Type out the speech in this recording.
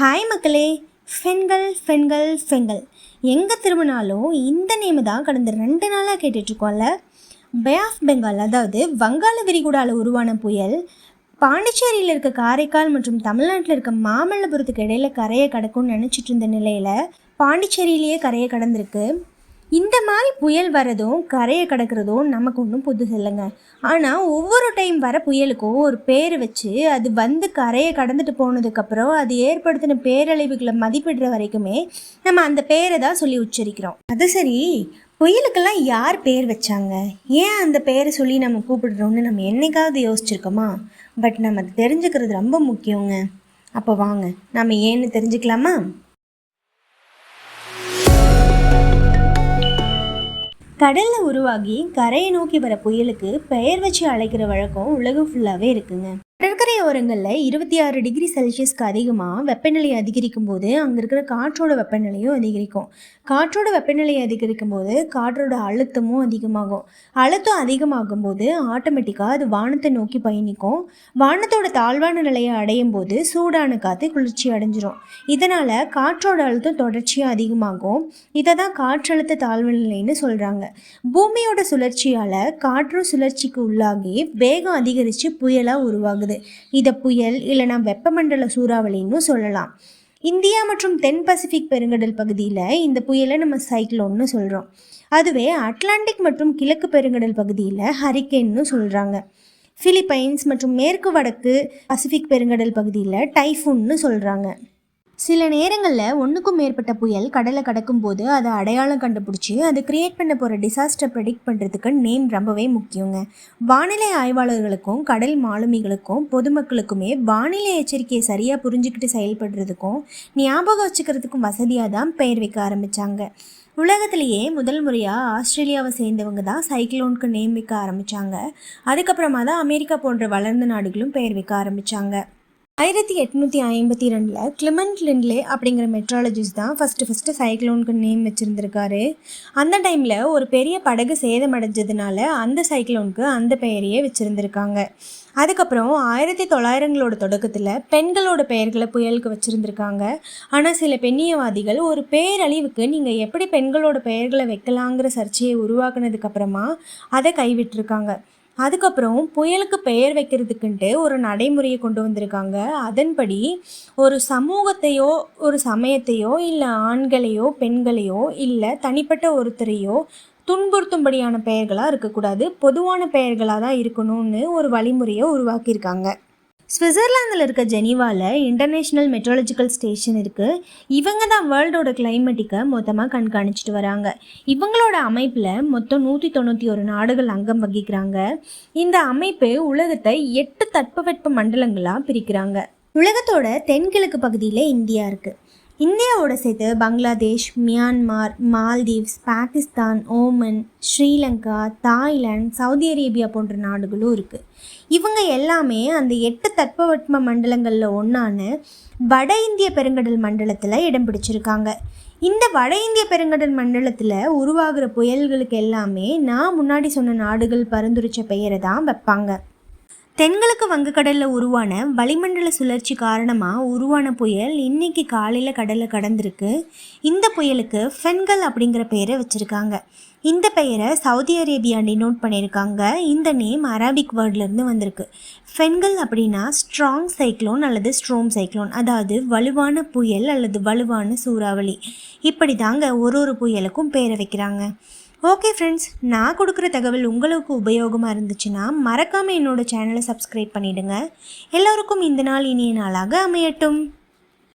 Hi மக்களே. பெண்கள் பெண்கள் ஃபெண்கள். எங்கே திரும்பினாலும் இந்த நேம் தான் கடந்த ரெண்டு நாளாக கேட்டுட்ருக்கோம்ல. பே ஆஃப் பெங்கால் அதாவது வங்காள விரிகுடாவில் உருவான புயல் பாண்டிச்சேரியில் இருக்க காரைக்கால் மற்றும் தமிழ்நாட்டில் இருக்க மாமல்லபுரத்துக்கு இடையில் கரையை கடக்கும்னு நினச்சிட்டு இருந்த நிலையில் பாண்டிச்சேரியிலேயே கரையை கடந்திருக்கு. இந்த மாதிரி புயல் வரதும் கரையை கிடக்கிறதும் நமக்கு ஒன்றும் புதுசு இல்லைங்க. ஆனால் ஒவ்வொரு டைம் வர புயலுக்கும் ஒரு பேர் வச்சு அது வந்து கரையை கடந்துட்டு போனதுக்கப்புறம் அது ஏற்படுத்தின பேரழிவுகளை மதிப்பிடுற வரைக்குமே நம்ம அந்த பேரை தான் சொல்லி உச்சரிக்கிறோம். அது சரி புயலுக்கெல்லாம் யார் பேர் வச்சாங்க? ஏன் அந்த பேரை சொல்லி நம்ம கூப்பிடுறோம்னு நம்ம என்னைக்காவது யோசிச்சிருக்கோமா? பட் நம்ம அதை தெரிஞ்சுக்கிறது ரொம்ப முக்கியங்க. அப்போ வாங்க நம்ம ஏன்னு தெரிஞ்சுக்கலாமா? கடல்ல உருவாகி கரையை நோக்கி வர புயலுக்கு பெயர் வச்சு அழைக்கிற வழக்கம் உலகம் ஃபுல்லாவே இருக்குங்க. கடற்கரை ஓரங்களில் இருபத்தி ஆறு டிகிரி செல்சியஸ்க்கு அதிகமாக வெப்பநிலை அதிகரிக்கும் போது அங்கே இருக்கிற காற்றோட வெப்பநிலையும் அதிகரிக்கும். காற்றோட வெப்பநிலை அதிகரிக்கும் போது காற்றோட அழுத்தமும் அதிகமாகும். அழுத்தம் அதிகமாகும் போது ஆட்டோமேட்டிக்காக அது வானத்தை நோக்கி பயணிக்கும். வானத்தோட தாழ்வான நிலையை அடையும் போது சூடான காற்று குளிர்ச்சி அடைஞ்சிரும். இதனால் காற்றோட அழுத்தம் தொடர்ச்சியாக அதிகமாகும். இதை தான் காற்றழுத்த தாழ்வு நிலைன்னு சொல்கிறாங்க பூமியோட சுழற்சியால் காற்றும் சுழற்சிக்கு உள்ளாகி வேகம் அதிகரித்து புயலாக உருவாகுது. இதை புயல் இல்லைனா வெப்பமண்டல சூறாவளின்னு சொல்லலாம். இந்தியா மற்றும் தென் பசிபிக் பெருங்கடல் பகுதியில் இந்த புயலை நம்ம சைக்ளோன்னு சொல்கிறோம் அதுவே அட்லாண்டிக் மற்றும் கிழக்கு பெருங்கடல் பகுதியில் ஹரிக்கேன்னு சொல்கிறாங்க பிலிப்பைன்ஸ் மற்றும் மேற்கு வடக்கு பசிபிக் பெருங்கடல் பகுதியில் டைஃபூன்னு சொல்கிறாங்க சில நேரங்களில் ஒன்றுக்கும் மேற்பட்ட புயல் கடலை கடக்கும் போது அதை அடையாளம் கண்டுபிடிச்சி அது கிரியேட் பண்ண போகிற டிசாஸ்டர் ப்ரெடிக்ட் பண்ணுறதுக்கு நேம் ரொம்பவே முக்கியங்க. வானிலை ஆய்வாளர்களுக்கும் கடல் மாலுமிகளுக்கும் பொதுமக்களுக்குமே வானிலை எச்சரிக்கையை சரியாக புரிஞ்சுக்கிட்டு செயல்படுறதுக்கும் ஞாபகம் வச்சுக்கிறதுக்கும் வசதியாக தான் பெயர் வைக்க ஆரம்பித்தாங்க உலகத்திலேயே முதல் முறையாக ஆஸ்திரேலியாவை சேர்ந்தவங்க தான் சைக்ளோனுக்கு நேம் வைக்க ஆரம்பித்தாங்க அதுக்கப்புறமா தான் அமெரிக்கா போன்ற வளர்ந்த நாடுகளும் பெயர் வைக்க ஆரம்பித்தாங்க ஆயிரத்தி எட்நூற்றி ஐம்பத்தி ரெண்டில் கிளிமண்ட் லிண்ட்லே அப்படிங்கிற மெட்ராலஜிஸ்ட் தான் ஃபஸ்ட்டு ஃபஸ்ட்டு சைக்ளோனுக்கு நேம் வச்சுருந்துருக்காரு. அந்த டைமில் ஒரு பெரிய படகு சேதமடைஞ்சதுனால அந்த சைக்ளோனுக்கு அந்த பெயரையே வச்சுருந்துருக்காங்க. அதுக்கப்புறம் ஆயிரத்தி தொள்ளாயிரங்களோட தொடக்கத்தில் பெண்களோட பெயர்களை புயலுக்கு வச்சுருந்துருக்காங்க. ஆனால் சில பெண்ணியவாதிகள் ஒரு பேரழிவுக்கு நீங்கள் எப்படி பெண்களோட பெயர்களை வைக்கலாங்கிற சர்ச்சையை உருவாக்குனதுக்கப்புறமா அதை கைவிட்டிருக்காங்க. அதுக்கப்புறம் புயலுக்கு பெயர் வைக்கிறதுக்குன்ட்டு ஒரு நடைமுறையை கொண்டு வந்திருக்காங்க. அதன்படி ஒரு சமூகத்தையோ ஒரு சமயத்தையோ இல்லை ஆண்களையோ பெண்களையோ இல்லை தனிப்பட்ட ஒருத்தரையோ துன்புறுத்தும்படியான பெயர்களாக இருக்கக்கூடாது. பொதுவான பெயர்களாக தான் இருக்கணும்னு ஒரு வழிமுறையை உருவாக்கியிருக்காங்க. சுவிட்சர்லாந்தில் இருக்க ஜெனீவாவில் இன்டர்நேஷ்னல் மெட்ரோலஜிக்கல் ஸ்டேஷன் இருக்குது இவங்க தான் வேர்ல்டோட கிளைமேட்டிக்கை மொத்தமாக கண்காணிச்சிட்டு வராங்க. இவங்களோட அமைப்பில் மொத்தம் நூற்றி தொண்ணூற்றி ஒரு நாடுகள் அங்கம் வகிக்கிறாங்க. இந்த அமைப்பு உலகத்தை எட்டு தட்பவெட்ப மண்டலங்களாக பிரிக்கிறாங்க. உலகத்தோட தென்கிழக்கு பகுதியில் இந்தியா இருக்குது இந்தியாவோட சேர்த்து Bangladesh Myanmar Maldives Pakistan Oman Sri Lanka Thailand Saudi Arabia போன்ற நாடுகளும் இருக்குது இவங்க எல்லாமே அந்த எட்டு தட்பவெட்ப மண்டலங்களில் ஒன்றான வட இந்திய பெருங்கடல் மண்டலத்தில் இடம் பிடிச்சிருக்காங்க. இந்த வட இந்திய பெருங்கடல் மண்டலத்தில் உருவாகிற புயல்களுக்கு எல்லாமே நான் முன்னாடி சொன்ன நாடுகள் பரிந்துரைச்ச பெயரை தான் வைப்பாங்க. தென்கிழக்கு வங்கக்கடலில் உருவான வளிமண்டல சுழற்சி காரணமாக உருவான புயல் இன்னைக்கு காலையில் கடலில் கடந்திருக்கு. இந்த புயலுக்கு ஃபென்கல் அப்படிங்கிற பெயரை வச்சுருக்காங்க. இந்த பெயரை சவுதி அரேபியா டினோட் பண்ணியிருக்காங்க. இந்த நேம் அரபிக் வேர்ட்லேருந்து வந்திருக்கு. ஃபென்கல் அப்படின்னா ஸ்ட்ராங் சைக்ளோன் அல்லது ஸ்ட்ரோம் சைக்ளோன் அதாவது வலுவான புயல் அல்லது வலுவான சூறாவளி. இப்படி தாங்க ஒரு ஒரு புயலுக்கும் பேரை வைக்கிறாங்க. ஓகே ஃப்ரெண்ட்ஸ் நான் கொடுக்குற தகவல் உங்களுக்கு உபயோகமாக இருந்துச்சுன்னா மறக்காமல் என்னோடய சேனலை சப்ஸ்கிரைப் பண்ணிவிடுங்க எல்லோருக்கும் இந்த நாள் இனிய நாளாக அமையட்டும்.